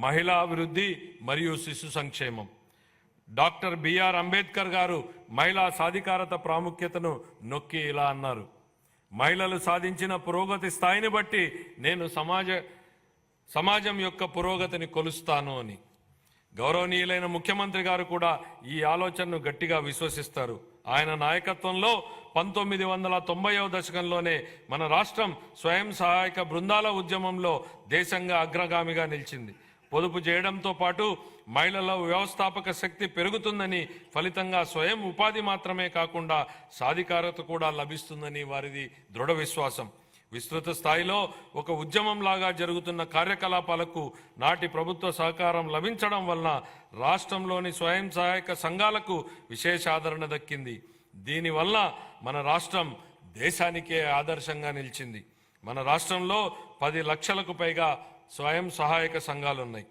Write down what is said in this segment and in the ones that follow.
మహిళా అభివృద్ధి మరియు శిశు సంక్షేమం. డాక్టర్ బిఆర్ అంబేద్కర్ గారు మహిళా సాధికారత ప్రాముఖ్యతను నొక్కి ఇలా అన్నారు. మహిళలు సాధించిన పురోగతి స్థాయిని బట్టి నేను సమాజ సమాజం యొక్క పురోగతిని కొలుస్తాను అని. గౌరవనీయులైన ముఖ్యమంత్రి గారు కూడా ఈ ఆలోచనను గట్టిగా విశ్వసిస్తారు. ఆయన నాయకత్వంలో పంతొమ్మిది వందల తొంభైవ దశకంలోనే మన రాష్ట్రం స్వయం సహాయక బృందాల ఉద్యమంలో దేశంగా అగ్రగామిగా నిలిచింది. పొదుపు చేయడంతో పాటు మహిళల వ్యవస్థాపక శక్తి పెరుగుతుందని ఫలితంగా స్వయం ఉపాధి మాత్రమే కాకుండా సాధికారత కూడా లభిస్తుందని వారిది దృఢ విశ్వాసం. విస్తృత స్థాయిలో ఒక ఉద్యమంలాగా జరుగుతున్న కార్యకలాపాలకు నాటి ప్రభుత్వ సహకారం లభించడం వలన రాష్ట్రంలోని స్వయం సహాయక సంఘాలకు విశేష ఆదరణ దక్కింది. దీనివల్ల మన రాష్ట్రం దేశానికే ఆదర్శంగా నిలిచింది. మన రాష్ట్రంలో పది లక్షలకు పైగా స్వయం సహాయక సంఘాలున్నాయి.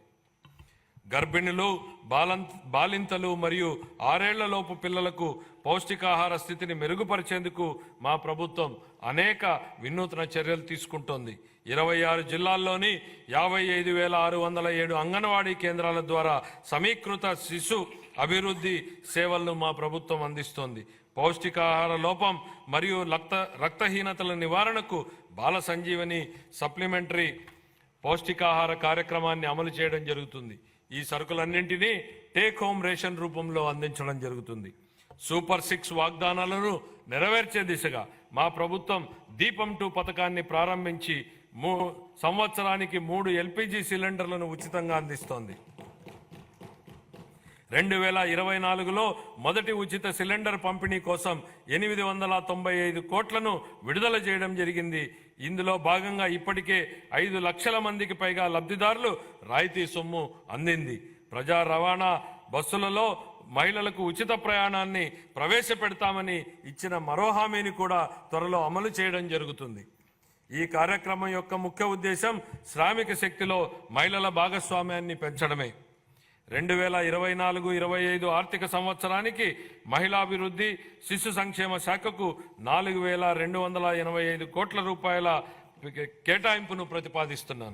గర్భిణులు బాలం బాలింతలు మరియు ఆరేళ్ళలోపు పిల్లలకు పౌష్టికాహార స్థితిని మెరుగుపరిచేందుకు మా ప్రభుత్వం అనేక వినూత్న చర్యలు తీసుకుంటోంది. ఇరవై ఆరు జిల్లాల్లోని యాభై ఐదు వేల ఆరు వందల ఏడు అంగన్వాడీ కేంద్రాల ద్వారా సమీకృత శిశు అభివృద్ధి సేవలను మా ప్రభుత్వం అందిస్తోంది. పౌష్టికాహార లోపం మరియు రక్త రక్తహీనతల నివారణకు బాల సంజీవని సప్లిమెంటరీ పౌష్టికాహార కార్యక్రమాన్ని అమలు చేయడం జరుగుతుంది. ఈ సరుకులన్నింటినీ టేక్ హోమ్ రేషన్ రూపంలో అందించడం జరుగుతుంది. సూపర్ సిక్స్ వాగ్దానాలను నెరవేర్చే దిశగా మా ప్రభుత్వం దీపం టూ పథకాన్ని ప్రారంభించి మూ సంవత్సరానికి మూడు ఎల్పిజి సిలిండర్లను ఉచితంగా అందిస్తోంది. రెండు వేల ఇరవై నాలుగులో మొదటి ఉచిత సిలిండర్ పంపిణీ కోసం ఎనిమిది వందల తొంభై ఐదు కోట్లను విడుదల చేయడం జరిగింది. ఇందులో భాగంగా ఇప్పటికే ఐదు లక్షల మందికి పైగా లబ్ధిదారులు రాయితీ సొమ్ము అందింది. ప్రజా రవాణా బస్సులలో మహిళలకు ఉచిత ప్రయాణాన్ని ప్రవేశపెడతామని ఇచ్చిన మరో హామీని కూడా త్వరలో అమలు చేయడం జరుగుతుంది. ఈ కార్యక్రమం యొక్క ముఖ్య ఉద్దేశం శ్రామిక శక్తిలో మహిళల భాగస్వామ్యాన్ని పెంచడమే. రెండు వేల ఇరవై నాలుగు ఇరవై ఐదు ఆర్థిక సంవత్సరానికి మహిళాభివృద్ధి శిశు సంక్షేమ శాఖకు నాలుగు వేల రెండు వందల ఎనభై ఐదు కోట్ల రూపాయల కేటాయింపును ప్రతిపాదిస్తున్నాను.